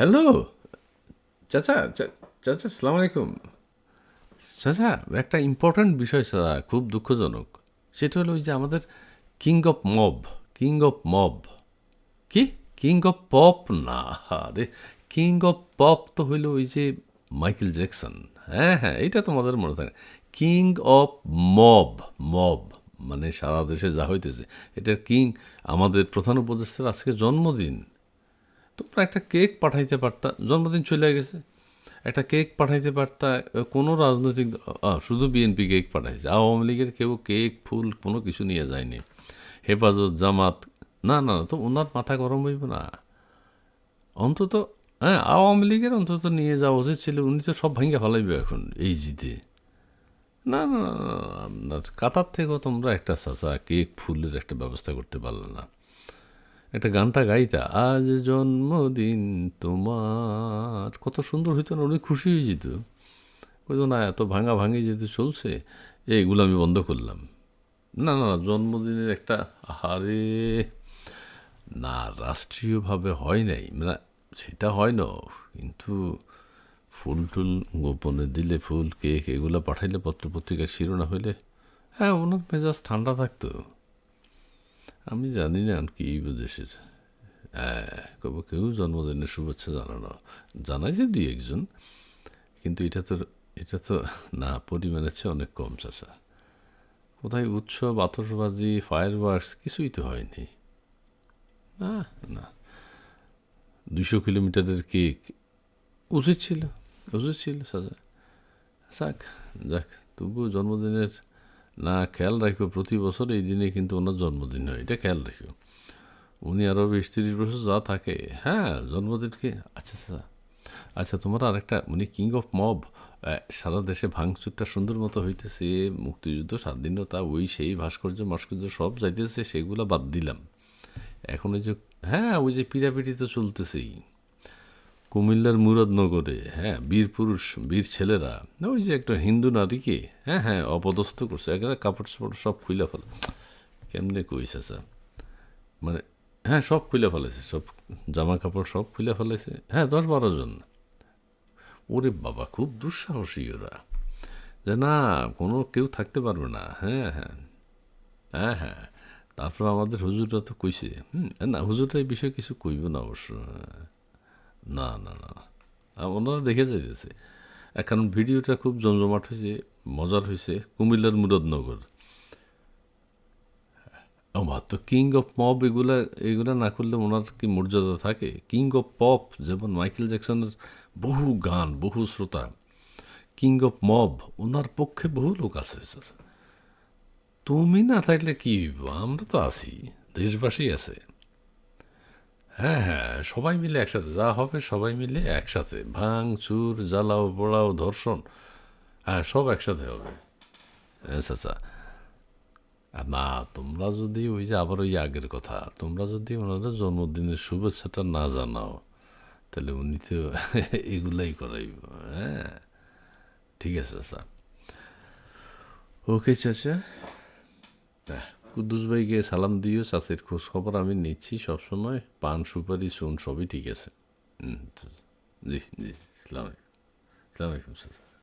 Hello চাচা চাচা, সালাম আলাইকুম। চাচা, একটা ইম্পর্ট্যান্ট বিষয় চাচা খুব দুঃখজনক। সেটা হলো ওই যে আমাদের king of mob king of mob কি? কিং অফ পপ না, আরে কিং অফ পপ তো হইল ওই যে মাইকেল জ্যাকসন হ্যাঁ হ্যাঁ এইটা তোমাদের মনে থাকে। কিং অফ মব মব মানে সারা দেশে যা হইতেছে। এটার কিং আমাদের প্রধান উপদেষ্টার আজকে জন্মদিন। তোমরা একটা কেক পাঠাইতে পারতা জন্মদিন চলে গেছে একটা কেক পাঠাইতে পারতা কোনো রাজনৈতিক শুধু বিএনপি কেক পাঠাইছে আওয়ামী লীগের কেউ কেক ফুল কোনো কিছু নিয়ে যায়নি হেফাজত জামাত না না তো ওনার মাথা গরম হইব না অন্তত হ্যাঁ আওয়ামী লীগের অন্তত নিয়ে যাওয়া উচিত ছিল উনি তো সব ভাঙ্গে ফেলাইবে এখন এই জিতে না না না, না, না, কাতার থেকেও তোমরা একটা চাচা কেক ফুলের একটা ব্যবস্থা করতে পারলে না একটা গানটা গাইতা আজ জন্মদিন তোমার। কত সুন্দর হইতো না উনি খুশি হয়ে যেত। কইতো না এত ভাঙা ভাঙি যেতে চলছে এইগুলো আমি বন্ধ করলাম। না না না, জন্মদিনের একটা আরে না রাষ্ট্রীয়ভাবে হয় নাই। মানে সেটা হয় না কিন্তু ফুল টুল গোপনে দিলে ফুল কেক এগুলো পাঠাইলে পত্র পত্রিকার শিরোনা হইলে হ্যাঁ ওনার মেজাজ ঠান্ডা থাকতো। আমি জানি না কি হ্যাঁ কবে কেউ জন্মদিনের শুভেচ্ছা জানানো, জানাইছে দুই একজন, কিন্তু এটা তো এটা তো না, পরিমাণের চেয়ে অনেক কম, চাচা। কোথায় উৎসব আতসবাজি ফায়ার ওয়ার্কস কিছুই তো হয়নি। না না। দুশো কিলোমিটারের কেক, উচিত ছিল উচিত ছিল সাজা যাক যাক, তবুও জন্মদিনের না, খেয়াল রাখো প্রতি বছর এই দিনে কিন্তু ওনার জন্মদিন হয়, এটা খেয়াল রাখো উনি আরও বিশ তিরিশ বছর যা থাকে। হ্যাঁ জন্মদিনকে আচ্ছা আচ্ছা আচ্ছা। তোমার আরেকটা, উনি কিং অফ মব সারা দেশে ভাঙচুরটা সুন্দর মতো হইতেছে, মুক্তিযুদ্ধ, স্বাধীনতা, ওই সেই ভাস্কর্য ভাস্কর্য সব যাইতেছে, সেগুলো বাদ দিলাম। এখন ওই যে হ্যাঁ ওই যে পিড়াপিড়ি তো চলতেছেই। কুমিল্লার মুরাদনগরে হ্যাঁ বীর পুরুষ, বীর ছেলেরা, ওই যে একটা হিন্দু নারীকে হ্যাঁ হ্যাঁ অপদস্থ করছে, একেবারে কাপড় সাপড় সব খুলে ফেলে। কেমনে কইছে স্যার? মানে হ্যাঁ সব খুলে ফেলেছে সব জামা কাপড় সব খুলে ফেলেছে হ্যাঁ দশ বারো জন। ওরে বাবা, খুব দুঃসাহসী ওরা। যে না, কোনো কেউ থাকতে পারবে না হ্যাঁ হ্যাঁ হ্যাঁ হ্যাঁ তারপর আমাদের হুজুররা তো কইছে, হুম, না, হুজুররা এই বিষয়ে কিছু কইব না অবশ্য হ্যাঁ। না না না। ওনারা দেখে যাইতেছে। কারণ ভিডিওটা খুব জমজমাট হয়েছে মজার হয়েছে কুমিল্লার মুরাদনগর। আমার তো কিং অফ মব এগুলা এগুলা না করলে ওনার কি মর্যাদা থাকে? কিং অফ পপ যেমন মাইকেল জ্যাকসনের বহু গান, বহু শ্রোতা। কিং অফ মব ওনার পক্ষে বহু লোক আছে তুমি না থাকলে কি আমরা তো আছি, দেশবাসী আছে। হ্যাঁ হ্যাঁ সবাই মিলে একসাথে যা হবে সবাই মিলে একসাথে। ভাঙ চুর জ্বালাও পোড়াও ধর্ষণ হ্যাঁ সব একসাথে হবে। আচ্ছা আর না তোমরা যদি ওই যে আবার ওই আগের কথা তোমরা যদি ওনাদের জন্মদিনের শুভেচ্ছাটা না জানাও তাহলে উনি তো এগুলাই করাইব হ্যাঁ। ঠিক আছে চাচা ওকে চাচা। আহ, কুদ্দুস গিয়ে সালাম দিও চাষের খোঁজ খবর আমি নিচ্ছি সবসময়। পান সুপারি চুন সবই ঠিক আছে। জি জি সালাম আলাইকুম। আলাইকুম